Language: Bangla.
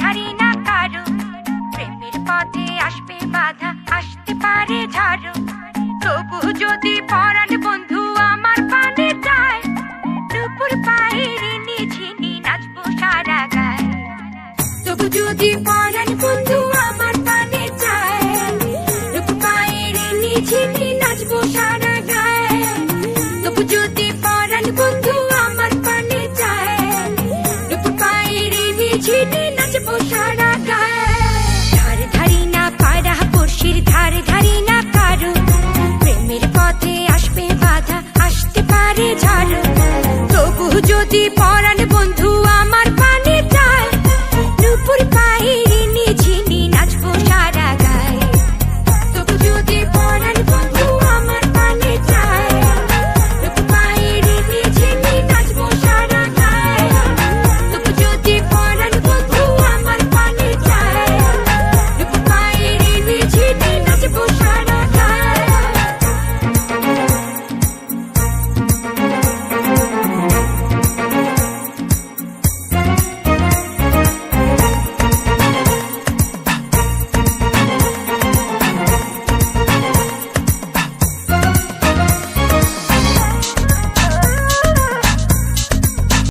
ধারি না কারও। প্রেমের পথে আসবে বাধা, আসতে পারে তবু যদি পরাণ বন্ধু আমার পানে যায় দুপুর পায়ের নিঝিনি নাচবো সারা গায়ে। তবু যদি পরাণ বন্ধু আমার পানে যায় দুপুর পায়ের নাচবো সারা deep on